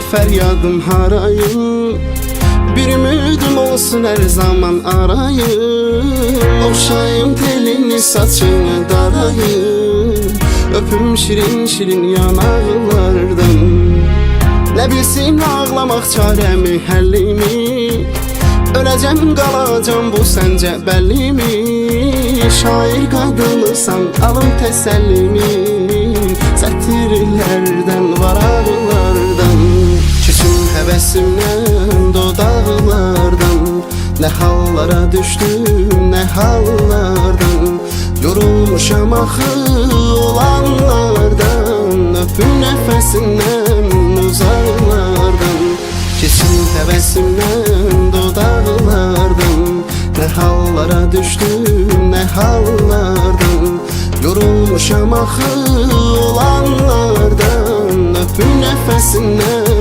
Feryadım harayım Bir ümidim olsun her zaman arayım Okşayım telini saçını darayım Öpüm şirin şirin yanaklardan Ne bilsin ağlamak çarəmi, həllimi Öləcəm, qalacam bu səncə bəllimi Şair qadınısan, alın təsəllimi Sətirlərdən, Nə hallara düşdüm, nə hallardan. Yorulmuşam axı olanlardan. Öpüm nəfəsindən, uzaqlardan Keçim həvəsimdən, dodaqlardan Nə hallara düşdüm, nə hallardan. Yorulmuşam axı olanlardan. Öpüm nəfəsindən